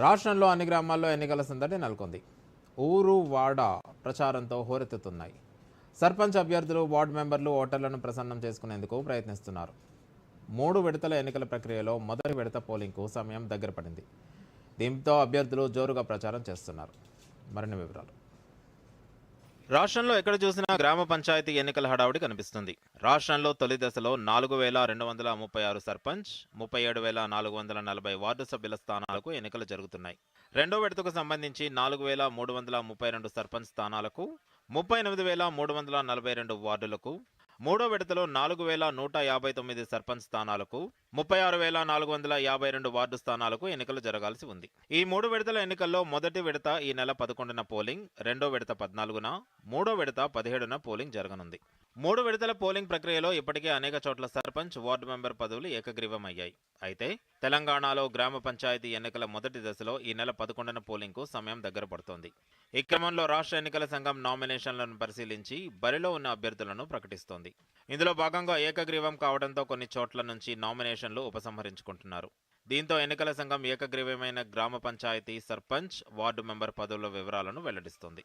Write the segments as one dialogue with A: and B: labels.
A: రాష్ట్రంలో అన్ని గ్రామాల్లో ఎన్నికల సందడి నెలకొంది. ఊరు వాడ ప్రచారంతో హోరెత్తుతున్నాయి. సర్పంచ్ అభ్యర్థులు వార్డు మెంబర్లు ఓటర్లను ప్రసన్నం చేసుకునేందుకు ప్రయత్నిస్తున్నారు. మూడు విడతల ఎన్నికల ప్రక్రియలో మొదటి విడత పోలింగ్కు సమయం దగ్గర పడింది. దీంతో అభ్యర్థులు జోరుగా ప్రచారం చేస్తున్నారు. మరిన్ని వివరాలు. రాష్ట్రంలో ఎక్కడ చూసినా గ్రామ పంచాయతీ ఎన్నికల హడావుడి కనిపిస్తుంది. రాష్ట్రంలో తొలి దశలో నాలుగు వేల రెండు వందల ముప్పై ఆరు సర్పంచ్ ముప్పై ఏడు వేల నాలుగు వందల నలభై వార్డు సభ్యుల స్థానాలకు ఎన్నికలు జరుగుతున్నాయి. రెండో విడతకు సంబంధించి నాలుగు వేల మూడు వందల ముప్పై రెండు సర్పంచ్ స్థానాలకు ముప్పై ఎనిమిది వేల మూడు వందల నలభై రెండు వార్డులకు మూడో విడతలో నాలుగు వేల నూట యాభై తొమ్మిది సర్పంచ్ స్థానాలకు ముప్పై ఆరు వేల నాలుగు వందల యాభై రెండు వార్డు స్థానాలకు ఎన్నికలు జరగాల్సి ఉంది. ఈ మూడు విడతల ఎన్నికల్లో మొదటి విడత ఈ నెల పదకొండున పోలింగ్ రెండో విడత పద్నాలుగున మూడో విడత పదిహేడున పోలింగ్ జరగనుంది. మూడు విడతల పోలింగ్ ప్రక్రియలో ఇప్పటికే అనేక చోట్ల సర్పంచ్ వార్డు మెంబర్ పదవులు ఏకగ్రీవమయ్యాయి. అయితే తెలంగాణలో గ్రామ పంచాయతీ ఎన్నికల మొదటి దశలో ఈ నెల పదకొండున పోలింగ్కు సమయం దగ్గర పడుతోంది. ఈ క్రమంలో రాష్ట్ర ఎన్నికల సంఘం నామినేషన్లను పరిశీలించి బరిలో ఉన్న అభ్యర్థులను ప్రకటిస్తోంది. ఇందులో భాగంగా ఏకగ్రీవం కావడంతో కొన్ని చోట్ల నుంచి నామినేషన్లు ఉపసంహరించుకుంటున్నారు. దీంతో ఎన్నికల సంఘం ఏకగ్రీవమైన గ్రామ పంచాయతీ సర్పంచ్ వార్డు మెంబర్ పదవుల వివరాలను వెల్లడిస్తుంది.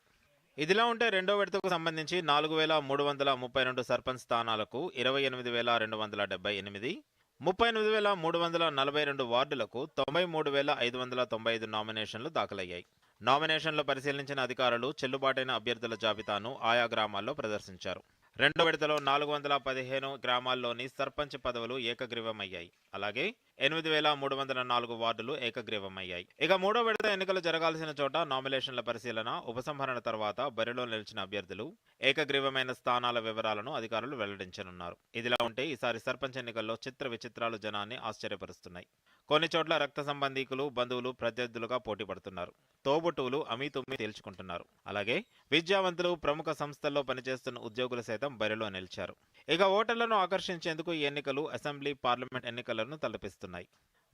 A: ఇదిలా ఉంటే రెండో విడతకు సంబంధించి నాలుగు వేల మూడు వందల ముప్పై రెండు సర్పంచ్ స్థానాలకు ఇరవై ఎనిమిది వేల రెండు వందల డెబ్బై ఎనిమిది ముప్పై ఎనిమిది వేల మూడు వందల నలభై రెండు వార్డులకు తొంభై మూడు వేల ఐదు వందల తొంభై ఐదు నామినేషన్లు దాఖలయ్యాయి. నామినేషన్లు పరిశీలించిన అధికారులు చెల్లుబాటైన అభ్యర్థుల జాబితాను ఆయా గ్రామాల్లో ప్రదర్శించారు. రెండో విడతలో నాలుగు వందల పదిహేను గ్రామాల్లోని సర్పంచ్ పదవులు ఏకగ్రీవమయ్యాయి. అలాగే ఎనిమిది వేల మూడు వందల నాలుగు వార్డులు ఏకగ్రీవమయ్యాయి. ఇక మూడో విడత ఎన్నికలు జరగాల్సిన చోట నామినేషన్ల పరిశీలన ఉపసంహరణ తర్వాత బరిలో నిలిచిన అభ్యర్థులు ఏకగ్రీవమైన స్థానాల వివరాలను అధికారులు వెల్లడించనున్నారు. ఇదిలా ఉంటే ఈసారి సర్పంచ్ ఎన్నికల్లో చిత్ర విచిత్రాలు జనాన్ని ఆశ్చర్యపరుస్తున్నాయి. కొన్ని చోట్ల రక్త సంబంధీకులు బంధువులు ప్రత్యర్థులుగా పోటీ పడుతున్నారు. తోబుట్టువులు అమీతుమ్మి తేల్చుకుంటున్నారు. అలాగే విద్యావంతులు ప్రముఖ సంస్థల్లో పనిచేస్తున్న ఉద్యోగులు సైతం బరిలో నిలిచారు. ఇక ఓటర్లను ఆకర్షించేందుకు ఈ ఎన్నికలు అసెంబ్లీ పార్లమెంట్ ఎన్నికలను తలపిస్తున్నాయి.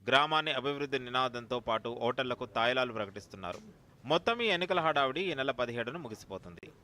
A: గ్రామాన్ని అభివృద్ధి నినాదంతో పాటు ఓటర్లకు తాయిలాలు ప్రకటిస్తున్నారు. మొత్తం ఈ ఎన్నికల హడావిడి ఈ నెల పదిహేడును ముగిసిపోతుంది.